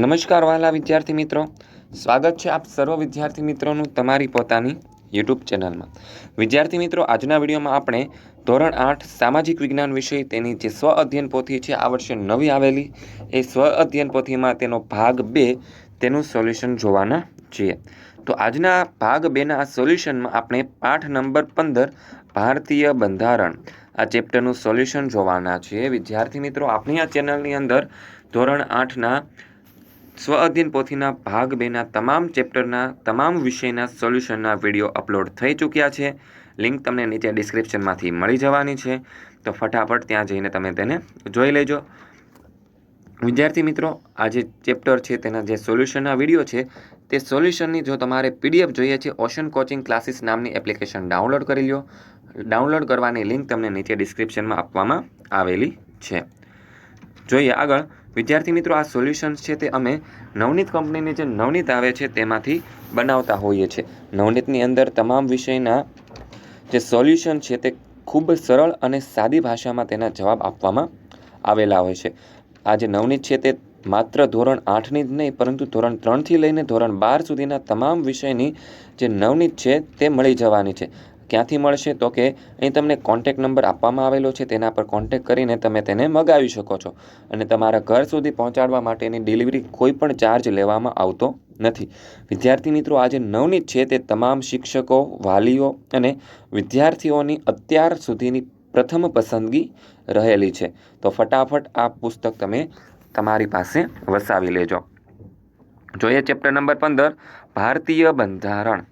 નમસ્કાર વહાલા વિદ્યાર્થી મિત્રો. સ્વાગત છે આપ સર્વ વિદ્યાર્થી મિત્રોનું તમારી પોતાની યુટ્યુબ ચેનલમાં. વિદ્યાર્થી મિત્રો, આજના વિડીયોમાં આપણે ધોરણ આઠ સામાજિક વિજ્ઞાન વિષય તેની જે સ્વ અધ્યયન પોથી છે, આ વર્ષે નવી આવેલી. એ સ્વ અધ્યયન પોથીમાં તેનો ભાગ બે તેનું સોલ્યુશન જોવાના છીએ. તો આજના ભાગ બેના સોલ્યુશનમાં આપણે પાઠ નંબર પંદર, ભારતીય બંધારણ, આ ચેપ્ટરનું સોલ્યુશન જોવાના છીએ. વિદ્યાર્થી મિત્રો આપણી આ ચેનલની અંદર ધોરણ આઠના સ્વ અધ્યયન પોથીના ભાગ બેના તમામ ચેપ્ટરના, તમામ વિષયના સોલ્યુશનના વીડિયો અપલોડ થઈ ચૂક્યા છે. લિંક તમને નીચે ડિસ્ક્રિપ્શનમાંથી મળી જવાની છે. તો ફટાફટ ત્યાં જઈને તમે તેને જોઈ લેજો. વિદ્યાર્થી મિત્રો, આ જે ચેપ્ટર છે, તેના જે સોલ્યુશનના વીડિયો છે, તે સોલ્યુશનની જો તમારે પીડીએફ જોઈએ છે, ઓશન કોચિંગ ક્લાસીસ નામની એપ્લિકેશન ડાઉનલોડ કરી લો ડાઉનલોડ કરવાની લિંક તમને નીચે ડિસ્ક્રિપ્શનમાં આપવામાં આવેલી છે. જોઈએ આગળ. વિદ્યાર્થી મિત્રો, આ સોલ્યુશન્સ છે તે અમે નવનીત કંપનીની જે નવનીત આવે છે તેમાંથી બનાવતા હોઈએ છીએ. નવનીતની અંદર તમામ વિષયના જે સોલ્યુશન છે તે ખૂબ સરળ અને સાદી ભાષામાં તેના જવાબ આપવામાં આવેલા હોય છે. આ જે નવનીત છે તે માત્ર ધોરણ આઠની જ નહીં, પરંતુ ધોરણ ત્રણથી લઈને ધોરણ બાર સુધીના તમામ વિષયની જે નવનીત છે તે મળી જવાની છે. ક્યાંથી મળશે તો કે અહીં તમને કોન્ટેક નંબર આપવામાં આવેલો છે, તેના પર કોન્ટેક કરીને તમે તેને મગાવી શકો છો. અને તમારા ઘર સુધી પહોંચાડવા માટેની ડિલિવરી કોઈ પણ ચાર્જ લેવામાં આવતો નથી. વિદ્યાર્થી મિત્રો, આજે નવનીત છે તે તમામ શિક્ષકો, વાલીઓ અને વિદ્યાર્થીઓની અત્યાર સુધીની પ્રથમ પસંદગી રહેલી છે. તો ફટાફટ આ પુસ્તક તમે તમારી પાસે વસાવી લેજો. જોઈએ ચેપ્ટર નંબર પંદર, ભારતીય બંધારણ.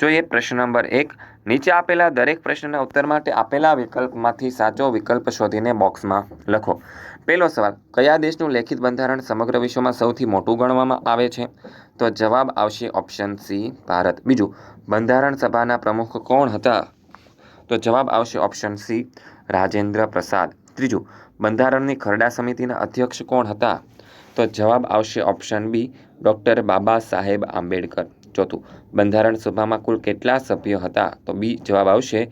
જોઈએ પ્રશ્ન નંબર એક નીચે આપેલા દરેક પ્રશ્નના ઉત્તર માટે આપેલા વિકલ્પમાંથી સાચો વિકલ્પ શોધીને બોક્સમાં લખો. પહેલો સવાલ, કયા દેશનું લેખિત બંધારણ સમગ્ર વિશ્વમાં સૌથી મોટું ગણવામાં આવે છે? તો જવાબ આવશે ઓપ્શન સી, ભારત. બીજું, બંધારણ સભાના પ્રમુખ કોણ હતા? તો જવાબ આવશે ઓપ્શન સી, રાજેન્દ્ર પ્રસાદ. ત્રીજું, બંધારણની ખરડા સમિતિના અધ્યક્ષ કોણ હતા? તો જવાબ આવશે option B, doctor Baba Saheb Ambedkar. ચોથું. બંધારણ સભામાં કુલ કેટલા સભ્યો હતા? તો બી જવાબ આવશે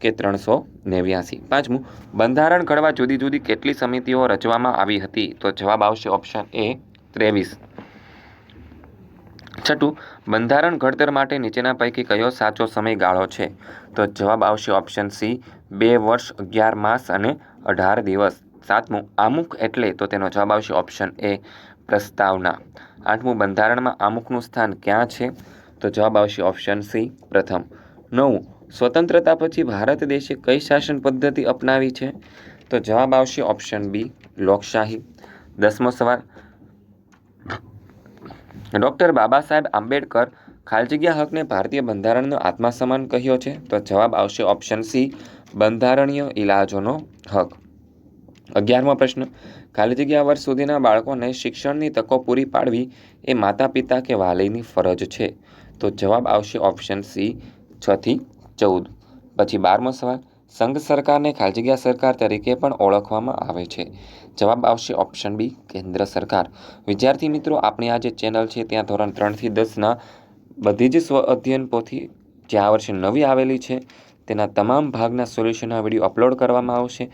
કે ત્રણસો નેવ્યાસી. પાંચમું, બંધારણ ઘડવા જુદી જુદી કેટલી સમિતિઓ રચવામાં આવી હતી? તો જવાબ આવશે ઓપ્શન એ ત્રેવીસ. છઠ્ઠું, બંધારણ ઘડતર માટે નીચેના પૈકી કયો સાચો સમયગાળો છે? તો જવાબ આવશે ઓપ્શન સી, બે વર્ષ, અગિયાર માસ અને અઢાર દિવસ. સાતમું, આમુખ એટલે? તો તેનો જવાબ આવશે ઓપ્શન એ પ્રસ્તાવના. આઠમું, બંધારણમાં આમુખનું સ્થાન ક્યાં છે? તો જવાબ આવશે ઓપ્શન સી પ્રથમ. નવું સ્વતંત્રતા પછી ભારત દેશે કઈ શાસન પદ્ધતિ અપનાવી છે? તો જવાબ આવશે ઓપ્શન બી લોકશાહી. દસમો સવાલ. ડૉક્ટર બાબા સાહેબ આંબેડકર ખાલજગ્યા હકને ભારતીય બંધારણનો આત્માસમાન કહ્યો છે? તો જવાબ આવશે ઓપ્શન સી બંધારણીય ઇલાજોનો હક. અગિયારમો પ્રશ્ન. ખાલી જગ્યા વર્ષ સુધીના બાળકોને શિક્ષણની તકો પૂરી પાડવી એ માતા પિતા કે વાલીની ફરજ છે. તો જવાબ આવશે ઓપ્શન સી છથી ચૌદ. પછી બારમો સવાલ, સંઘ સરકારને ખાલી જગ્યા સરકાર તરીકે પણ ઓળખવામાં આવે છે. જવાબ આવશે ઓપ્શન બી, કેન્દ્ર સરકાર. વિદ્યાર્થી મિત્રો, આપણી આ જે ચેનલ છે, ત્યાં ધોરણ ત્રણથી દસના બધી જ સ્વ અધ્યયન પોથી જે આ વર્ષે નવી આવેલી છે તેના તમામ ભાગના સોલ્યુશનના વીડિયો અપલોડ કરવામાં આવશે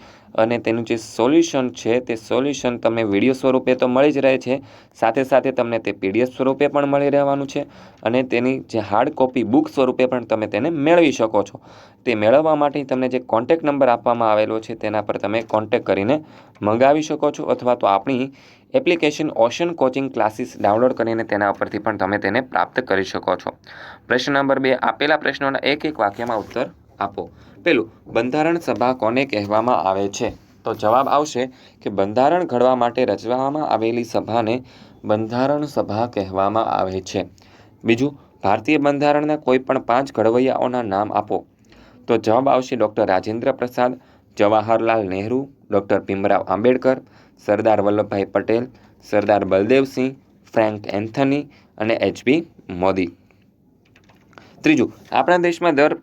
અને તેનું જે સોલ્યુશન છે તે સોલ્યુશન તમને વીડિયો સ્વરૂપે તો મળી જ રહે છે. સાથે સાથે તમને તે પીડીએફ સ્વરૂપે પણ મળી રહેવાનું છે અને તેની જે હાર્ડ કોપી બુક સ્વરૂપે પણ તમે તેને મેળવી શકો છો. તે મેળવવા માટે તમને જે કોન્ટેક નંબર આપવામાં આવેલો છે તેના પર તમે કોન્ટેક કરીને મંગાવી શકો છો અથવા તો આપણી application ocean coaching classes download કરીને તેના ઉપરથી પણ તમે તેને પ્રાપ્ત કરી શકો છો. પ્રશ્ન નંબર બે, આપેલા પ્રશ્નોના એક એક વાક્યમાં ઉત્તર આપો. પેલું, બંધારણ સભા કોને કહેવામાં આવે છે? તો જવાબ આવશે કે બંધારણ ઘડવા માટે રચવામાં આવેલી સભાને બંધારણ સભા કહેવામાં આવે છે. બીજું, ભારતીય બંધારણના કોઈ પણ પાંચ ઘડવૈયાઓના નામ આપો. તો જવાબ આવશે doctor Rajendra Prasad, Jawaharlal Nehru, doctor Bhimrao Ambedkar, Sardar Vallabhbhai Patel, Sardar Baldevsingh Frank Anthony અને એચપી મોદી. ત્રીજું, આપણા દેશમાં દર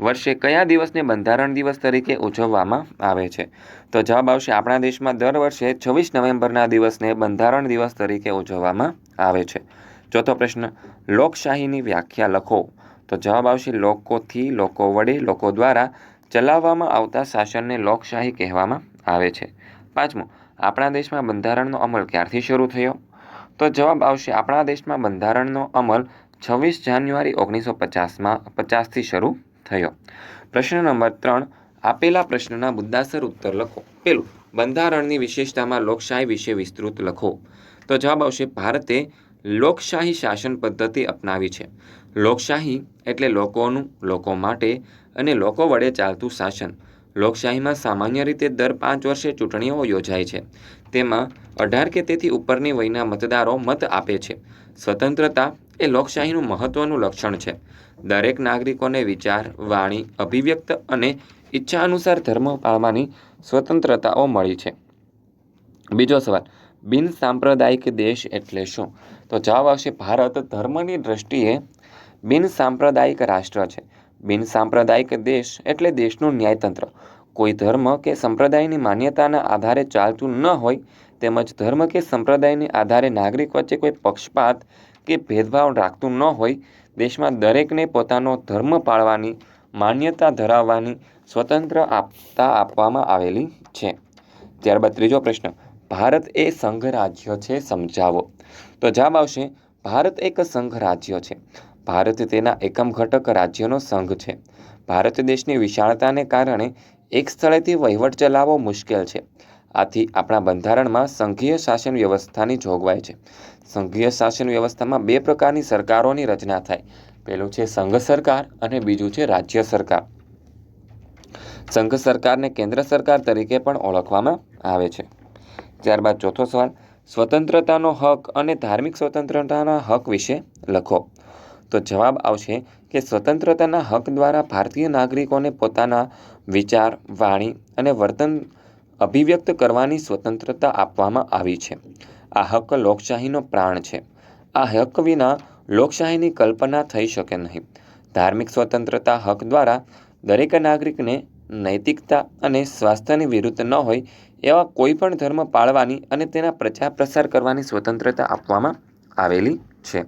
વર્ષે કયા દિવસને બંધારણ દિવસ તરીકે ઉજવવામાં આવે છે? તો જવાબ આવશે આપણા દેશમાં દર વર્ષે છવ્વીસ નવેમ્બરના દિવસને બંધારણ દિવસ તરીકે ઉજવવામાં આવે છે. ચોથો પ્રશ્ન, લોકશાહીની વ્યાખ્યા લખો. તો જવાબ આવશે લોકોથી લોકો વડે, લોકો દ્વારા ચલાવવામાં આવતા શાસનને લોકશાહી કહેવામાં આવે છે. પાંચમું, આપણા દેશમાં બંધારણનો અમલ ક્યારથી શરૂ થયો? તો જવાબ આવશે આપણા દેશમાં બંધારણનો અમલ છવ્વીસ જાન્યુઆરી ઓગણીસો પચાસમાં, પચાસથી શરૂ થયો. પ્રશ્ન નંબર ત્રણ, આપેલા પ્રશ્નના મુદ્દાસર ઉત્તર લખો. પેલું, બંધારણની વિશેષતામાં લોકશાહી વિશે વિસ્તૃત લખો. તો જવાબ આવશે, ભારતે લોકશાહી શાસન પદ્ધતિ અપનાવી છે. લોકશાહી એટલે લોકોનું, લોકો માટે અને લોકો વડે ચાલતું શાસન. લોકશાહીમાં સામાન્ય રીતે દર પાંચ વર્ષે ચૂંટણીઓ યોજાય છે. તેમાં અઢાર કે તેથી ઉપરની વયના મતદારો મત આપે છે. સ્વતંત્રતા એ લોકશાહીનું મહત્વનું લક્ષણ છે. દરેક નાગરિકોને વિચાર, વાણી, અભિવ્યક્ત અને ઈચ્છા અનુસાર ધર્મ પાળવાની સ્વતંત્રતાઓ મળી છે. બીજો સવાલ, બિન સાંપ્રદાયિક દેશ એટલે શું? તો જવાબ આવશે, ભારત ધર્મની દ્રષ્ટિએ બિન સાંપ્રદાયિક રાષ્ટ્ર છે. બિન સાંપ્રદાયિક દેશ એટલે દેશનું ન્યાયતંત્ર. કોઈ ધર્મ કે સંપ્રદાયની માન્યતાના આધારે ચાલતું ન હોય તેમજ ધર્મ કે સંપ્રદાયને આધારે નાગરિક વચ્ચે કોઈ પક્ષપાત કે ભેદભાવ રાખતું ન હોય દેશમાં દરેકને પોતાનો ધર્મ પાળવાની, માન્યતા ધરાવવાની સ્વતંત્ર આપતા આપવામાં આવેલી છે. ત્યારબાદ ત્રીજો પ્રશ્ન, ભારત એ સંઘ રાજ્ય છે સમજાવો. તો જવાબ આવશે, ભારત એક સંઘ રાજ્ય છે. ભારત તેના એકમ ઘટક રાજ્યનો સંઘ છે. ભારત દેશની વિશાળતાને કારણે એક સ્થળેથી વહીવટ ચલાવવો મુશ્કેલ છે. આથી આપણા બંધારણમાં સંઘીય શાસન વ્યવસ્થાની જોગવાઈ છે. સંઘીય શાસન વ્યવસ્થામાં બે પ્રકારની સરકારોની રચના થાય. પહેલું છે સંઘ સરકાર અને બીજું છે રાજ્ય સરકાર. સંઘ સરકારને કેન્દ્ર સરકાર તરીકે પણ ઓળખવામાં આવે છે. ત્યારબાદ ચોથો સવાલ, સ્વતંત્રતાનો હક અને ધાર્મિક સ્વતંત્રતાના હક વિશે લખો. તો જવાબ આવશે કે સ્વતંત્રતાના હક દ્વારા ભારતીય નાગરિકોને પોતાના વિચાર, વાણી અને વર્તન અભિવ્યક્ત કરવાની સ્વતંત્રતા આપવામાં આવી છે. આ હક લોકશાહીનો પ્રાણ છે. આ હક વિના લોકશાહીની કલ્પના થઈ શકે નહીં. ધાર્મિક સ્વતંત્રતા હક દ્વારા દરેક નાગરિકને નૈતિકતા અને સ્વાસ્થ્યની વિરુદ્ધ ન હોય એવા કોઈપણ ધર્મ પાળવાની અને તેના પ્રચાર પ્રસાર કરવાની સ્વતંત્રતા આપવામાં આવેલી છે.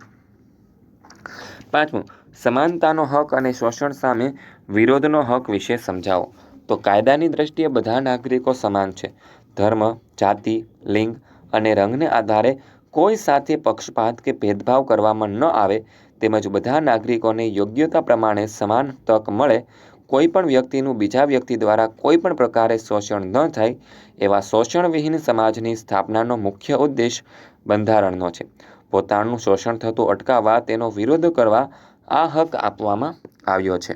પાંચમું, સમાનતાનો હક અને શોષણ સામે વિરોધનો હક વિશે સમજાવો. તો કાયદાની દ્રષ્ટિએ બધા નાગરિકો સમાન છે. ધર્મ, જાતિ, લિંગ અને રંગને આધારે કોઈ સાથે પક્ષપાત કે ભેદભાવ કરવામાં ન આવે તેમજ બધા નાગરિકોને યોગ્યતા પ્રમાણે સમાન તક મળે, કોઈ પણ વ્યક્તિનું બીજા વ્યક્તિ દ્વારા કોઈ પણ પ્રકારે શોષણ ન થાય, એવા શોષણવિહીન સમાજની સ્થાપનાનો મુખ્ય ઉદ્દેશ બંધારણનો છે. પોતાનું શોષણ થતું અટકાવવા તેનો વિરોધ કરવા આ હક આપવામાં આવ્યો છે.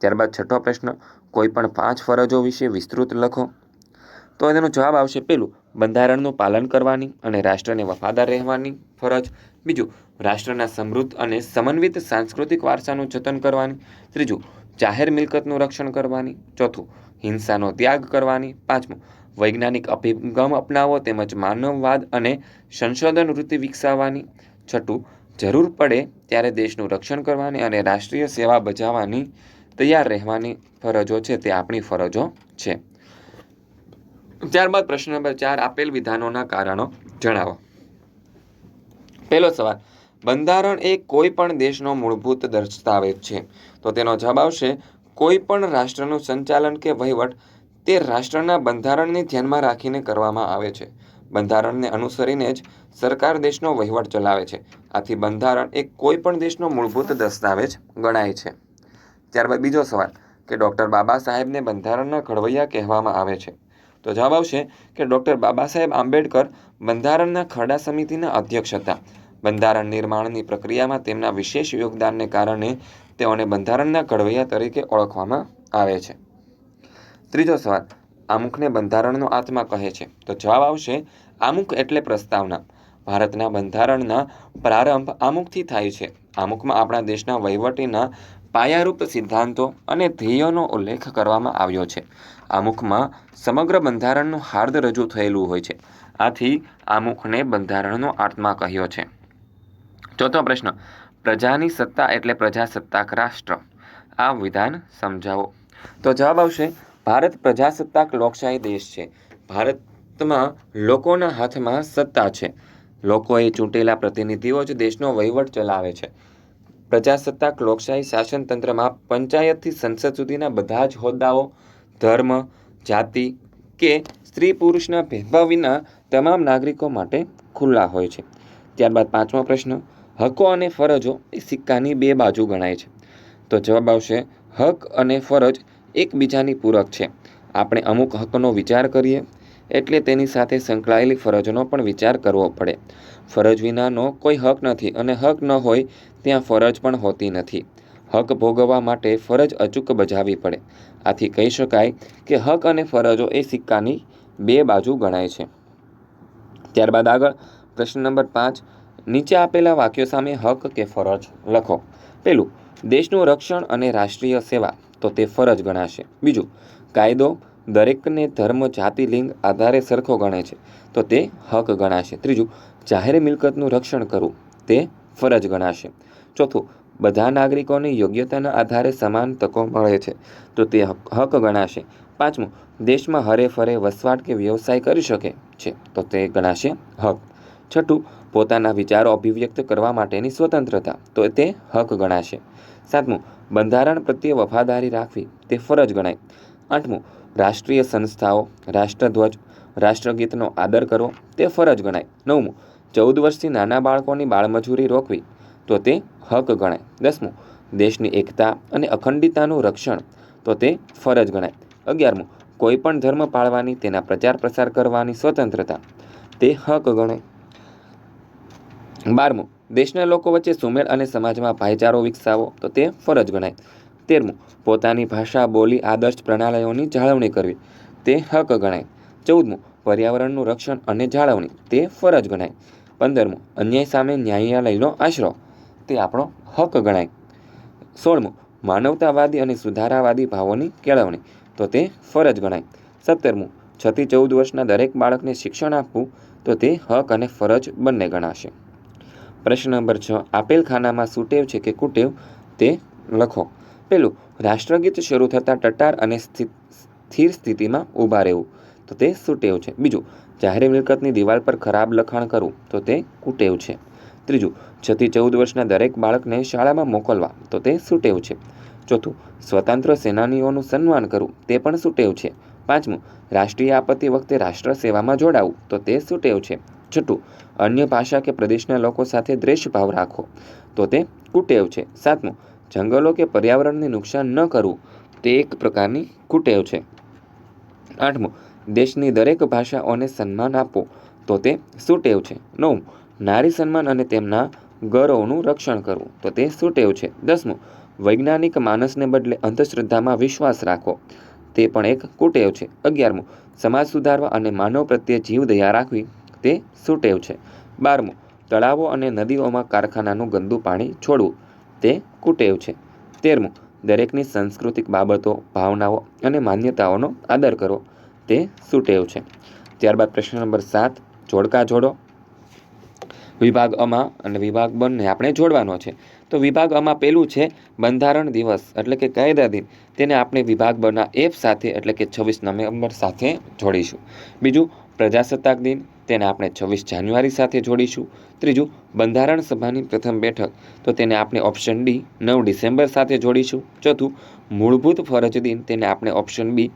ત્યારબાદ છઠ્ઠો પ્રશ્ન, કોઈ પણ પાંચ ફરજો વિશે વિસ્તૃત લખો. તો તેનો જવાબ આવશે પેલું, બંધારણનું પાલન કરવાની અને રાષ્ટ્રને વફાદાર રહેવાની ફરજ. બીજું, રાષ્ટ્રના સમૃદ્ધ અને સમન્વિત સાંસ્કૃતિક વારસાનું જતન કરવાની. ત્રીજું, જાહેર મિલકતનું રક્ષણ કરવાની. ચોથું, હિંસાનો ત્યાગ કરવાની. પાંચમું વૈજ્ઞાનિક અભિગમ અપનાવો તેમજ માનવવાદ અને સંશોધન વૃત્તિ વિકસાવવાની. છઠ્ઠું, જરૂર પડે ત્યારે દેશનું રક્ષણ કરવાની અને રાષ્ટ્રીય સેવા બજાવવાની તૈયાર રહેવાની ફરજો છે, તે આપણી ફરજો છે. ત્યારબાદ પ્રશ્ન નંબર ચાર, આપેલ વિધાનોના કારણો જણાવો. પહેલો સવાલ, બંધારણ એ કોઈ પણ દેશનો મૂળભૂત દસ્તાવેજ છે? તો તેનો જવાબ આવશે, કોઈ પણ રાષ્ટ્રનું સંચાલન કે વહીવટ તે રાષ્ટ્રના બંધારણને ધ્યાનમાં રાખીને કરવામાં આવે છે. બંધારણને અનુસરીને જ સરકાર દેશનો વહીવટ ચલાવે છે. આથી બંધારણ એ કોઈ પણ દેશનો મૂળભૂત દસ્તાવેજ ગણાય છે. ત્યારબાદ બીજો સવાલ, કે ડૉક્ટર બાબા સાહેબને બંધારણના ઘડવૈયા કહેવામાં આવે છે. તો જવાબ આવશે કે ડૉક્ટર બાબા સાહેબ આંબેડકર બંધારણના ખરડા સમિતિના અધ્યક્ષ હતા. બંધારણ નિર્માણની પ્રક્રિયામાં તેમના વિશેષ યોગદાનને કારણે તેઓને બંધારણના ઘડવૈયા તરીકે ઓળખવામાં આવે છે. ત્રીજો સવાલ, આમુખને બંધારણનો આત્મા કહે છે. તો જવાબ આવશે, આમુખ એટલે પ્રસ્તાવના. ભારતના બંધારણના પ્રારંભ આમુખથી થાય છે. આમુખમાં આપણા દેશના વહીવટીના પાયારૂપ સિદ્ધાંતો અને ધ્યેયોનો ઉલ્લેખ કરવામાં આવ્યો છે. આમુખમાં સમગ્ર બંધારણનું હાર્દ રજૂ થયેલું હોય છે. આથી આમુખને બંધારણનો આત્મા કહ્યો છે. ચોથો પ્રશ્ન, પ્રજાની સત્તા એટલે પ્રજાસત્તાક રાષ્ટ્ર. આ વિધાન સમજાવો. તો જવાબ આવશે ભારત પ્રજાસત્તાક લોકશાહી દેશ છે. ભારતમાં લોકોના હાથમાં સત્તા છે. લોકોએ ચૂંટેલા પ્રતિનિધિઓ જ દેશનો વહીવટ ચલાવે છે. પ્રજાસત્તાક લોકશાહી શાસન તંત્રમાં પંચાયતથી સંસદ સુધીના બધા જ હોદ્દાઓ, ધર્મ, જાતિ કે સ્ત્રી પુરુષના ભેદભાવ વિના તમામ નાગરિકો માટે ખુલ્લા હોય છે. ત્યારબાદ પાંચમો પ્રશ્ન, હકો અને ફરજો એ સિક્કાની બે બાજુ ગણાય છે. તો જવાબ આવશે, હક અને ફરજ એકબીજાની પૂરક છે. આપણે અમુક હકનો વિચાર કરીએ, એટલે તેની સાથે સંકળાયેલી ફરજનો પણ વિચાર કરવો પડે. ફરજ વિનાનો કોઈ હક નથી અને હક ન હોય ત્યાં ફરજ પણ હોતી નથી. હક ભોગવવા માટે ફરજ અચૂક બજાવવી પડે. આથી કહી શકાય કે હક અને ફરજો એ સિક્કાની બે બાજુ ગણાય છે. ત્યારબાદ આગળ પ્રશ્ન નંબર પાંચ, નીચે આપેલા વાક્યો સામે હક કે ફરજ? લખો. પહેલું, દેશનું રક્ષણ અને રાષ્ટ્રીય સેવા. તો તે ફરજ ગણાશે. બીજું, કાયદો દરેકને ધર્મ, જાતિ, લિંગ આધારે સરખો ગણે છે, તો તે હક ગણાશે. ત્રીજું, જાહેર મિલકતનું રક્ષણ કરવું, તે ફરજ ગણાશે. ચોથું, બધા નાગરિકોને યોગ્યતાના આધારે સમાન તકો મળે છે, તો તે હક ગણાશે. પાંચમું, દેશમાં હરેફરે વસવાટ કે વ્યવસાય કરી શકે છે, તો તે ગણાશે હક. છઠ્ઠું, પોતાના વિચારો અભિવ્યક્ત કરવા માટેની સ્વતંત્રતા, તો તે હક ગણાશે. સાતમું, બંધારણ પ્રત્યે વફાદારી રાખવી, તે ફરજ ગણાય. આઠમું, રાષ્ટ્રીય સંસ્થાઓ, રાષ્ટ્રધ્વજ, રાષ્ટ્રગીતનો આદર કરવો, તે ફરજ ગણાય. નવમું, ચૌદ વર્ષથી નાના બાળકોની બાળમજૂરી રોકવી, તો તે હક ગણાય. દસમું, દેશની એકતા અને અખંડિતતાનું રક્ષણ, તો તે ફરજ ગણાય. અગિયારમું, કોઈપણ ધર્મ પાળવાની, તેના પ્રચાર પ્રસાર કરવાની સ્વતંત્રતા, તે હક ગણાય. બારમું દેશના લોકો વચ્ચે સુમેળ અને સમાજમાં ભાઈચારો વિકસાવો, તો તે ફરજ ગણાય. તેરમું, પોતાની ભાષા, બોલી, આદર્શ પ્રણાલીઓની જાળવણી કરવી, તે હક ગણાય. ચૌદમું, પર્યાવરણનું રક્ષણ અને જાળવણી, તે ફરજ ગણાય. પંદરમું, અન્યાય સામે ન્યાયાલયનો આશરો, તે આપણો હક ગણાય. સોળમું, માનવતાવાદી અને સુધારાવાદી ભાવોની કેળવણી, તો તે ફરજ ગણાય. સત્તરમું છથી ચૌદ વર્ષના દરેક બાળકને શિક્ષણ આપવું, તો તે હક અને ફરજ બંને ગણાશે. પ્રશ્ન નંબર છ. આપેલ ખાનામાં સુટેવ છે કે કુટેવ? તે લખો. પેલું રાષ્ટ્રગીત શરૂ થતાં ટટાર અને સ્થિ- સ્થિર સ્થિતિમાં ઊભા રહેવું. તો તે સુટેવ છે. બીજું, જાહેર મિલકતની દિવાલ પર ખરાબ લખાણ કરવું. તો તે કુટેવ છે. ત્રીજું, છથી ચૌદ વર્ષના દરેક બાળકને શાળામાં મોકલવા. તો તે સુટેવ છે. ચોથું, સ્વતંત્ર સેનાનીઓનું સન્માન કરવું. તે પણ સુટેવ છે. પાંચમું, રાષ્ટ્રીય આપત્તિ વખતે રાષ્ટ્ર સેવામાં જોડાવું. તો તે સુટેવ છે. છઠ્ઠું અન્ય ભાષા કે પ્રદેશના લોકો સાથે દ્વેષભાવ રાખો. તો તે કુટેવ છે. સાતમું, જંગલો કે પર્યાવરણને નુકસાન ન કરવું, તે એક પ્રકારની કુટેવ છે. આઠમું, દેશની દરેક ભાષાઓને સન્માન આપો, તો તે સુટેવ છે. નવમું, નારી સન્માન અને તેમના ગૌરવનું રક્ષણ કરવું, તો તે સુટેવ છે. દસમું, વૈજ્ઞાનિક માનસને બદલે અંધશ્રદ્ધામાં વિશ્વાસ રાખો, તે પણ એક કુટેવ છે. અગિયારમું, સમાજ સુધારવા અને માનવ પ્રત્યે જીવદયા રાખવી તે સુટેવ છે. બારમું, તળાવો અને નદીઓમાં કારખાનાનું ગંદુ પાણી છોડવું, તે કુટેવ છે. તેરમું, દરેકની સાંસ્કૃતિક બાબતો, ભાવનાઓ અને માન્યતાઓનો આદર કરવો તે સુટેવ છે. ત્યારબાદ પ્રશ્ન નંબર સાત, જોડકા જોડો. વિભાગ અમાં અને વિભાગ બંને આપણે જોડવાનો છે. તો વિભાગ અમાં પેલું છે બંધારણ દિવસ, એટલે કે કાયદા દિન. તેને આપણે વિભાગ બના એફ સાથે, એટલે કે છવ્વીસ નવેમ્બર સાથે જોડીશું. બીજું પ્રજાસત્તાક દિન, તેને આપણે છવ્વીસ જાન્યુઆરી સાથે જોડીશું. ત્રીજું, બંધારણ સભાની પ્રથમ બેઠક, તો તેને આપણે ઓપ્શન ડી નવ ડિસેમ્બર સાથે જોડીશું. ચોથું, મૂળભૂત ફરજ દિન, તેને આપણે ઓપ્શન બી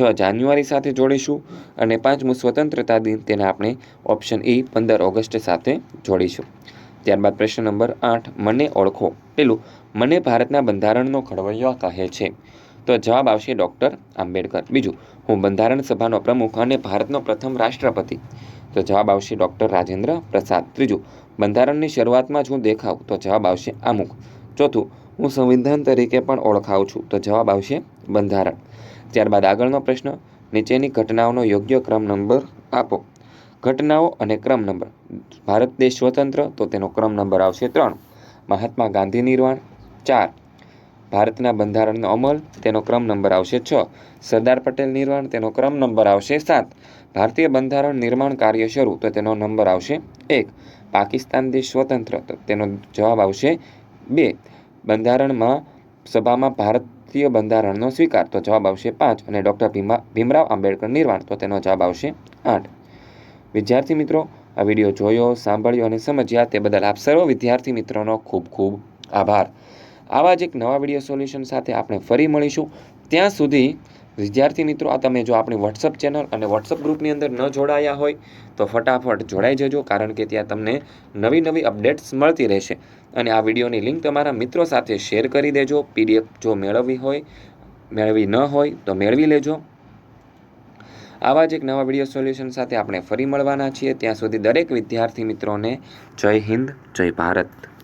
છ જાન્યુઆરી સાથે જોડીશું. અને પાંચમું, સ્વતંત્રતા દિન, તેને આપણે ઓપ્શન ઈ પંદર ઓગસ્ટ સાથે જોડીશું. ત્યારબાદ પ્રશ્ન નંબર આઠ, મને ઓળખો. પેલું, મને ભારતના બંધારણનો ઘડવૈયો કહે છે. તો જવાબ આવશે ડૉક્ટર આંબેડકર. બીજું, હું બંધારણ સભાનો પ્રમુખ અને ભારતનો પ્રથમ રાષ્ટ્રપતિ. તો જવાબ આવશે ડૉક્ટર રાજેન્દ્ર પ્રસાદ. ત્રીજું, બંધારણની શરૂઆતમાં જ હું દેખાવ તો જવાબ આવશે આમુખ. ચોથું, હું સંવિધાન તરીકે પણ ઓળખાઉં છું, તો જવાબ આવશે બંધારણ. ત્યારબાદ આગળનો પ્રશ્ન, નીચેની ઘટનાઓનો યોગ્ય ક્રમ નંબર આપો. ઘટનાઓ અને ક્રમ નંબર. ભારત દેશ સ્વતંત્ર, તો તેનો ક્રમ નંબર આવશે ત્રણ. મહાત્મા ગાંધી નિર્વાણ. ચાર. ભારતના બંધારણનો અમલ, તેનો ક્રમ નંબર આવશે છ. સરદાર પટેલ નિર્વાણ, તેનો ક્રમ નંબર આવશે સાત. ભારતીય બંધારણ નિર્માણ કાર્ય શરૂ, તો તેનો નંબર આવશે એક. પાકિસ્તાન દેશ સ્વતંત્ર, તો તેનો જવાબ આવશે બે. બંધારણમાં, સભામાં ભારતીય બંધારણનો સ્વીકાર, તો જવાબ આવશે પાંચ. અને ડૉક્ટર ભીમા, ભીમરાવ આંબેડકર નિર્વાણ, તો તેનો જવાબ આવશે આઠ. વિદ્યાર્થી મિત્રો, આ વીડિયો જોયો, સાંભળ્યો અને સમજ્યા, તે બદલ આપ સર્વ વિદ્યાર્થી મિત્રોનો ખૂબ ખૂબ આભાર. આવા જ એક નવા વીડિયો સોલ્યુશન સાથે આપણે ફરી મળીશું. ત્યાં સુધી વિદ્યાર્થી મિત્રો, આ તમે જો આપણી વોટ્સઅપ ચેનલ અને વોટ્સઅપ ગ્રુપની અંદર ન જોડાયા હોય, તો ફટાફટ જોડાઈ જજો, કારણ કે ત્યાં તમને નવી નવી અપડેટ્સ મળતી રહેશે. અને આ વિડીયોની લિંક તમારા મિત્રો સાથે શેર કરી દેજો. પીડીએફ જો મેળવવી હોય, મેળવી ન હોય, તો મેળવી લેજો. આવા જ એક નવા વીડિયો સોલ્યુશન સાથે આપણે ફરી મળવાના છીએ. ત્યાં સુધી દરેક વિદ્યાર્થી મિત્રોને જય હિન્દ, જય ભારત.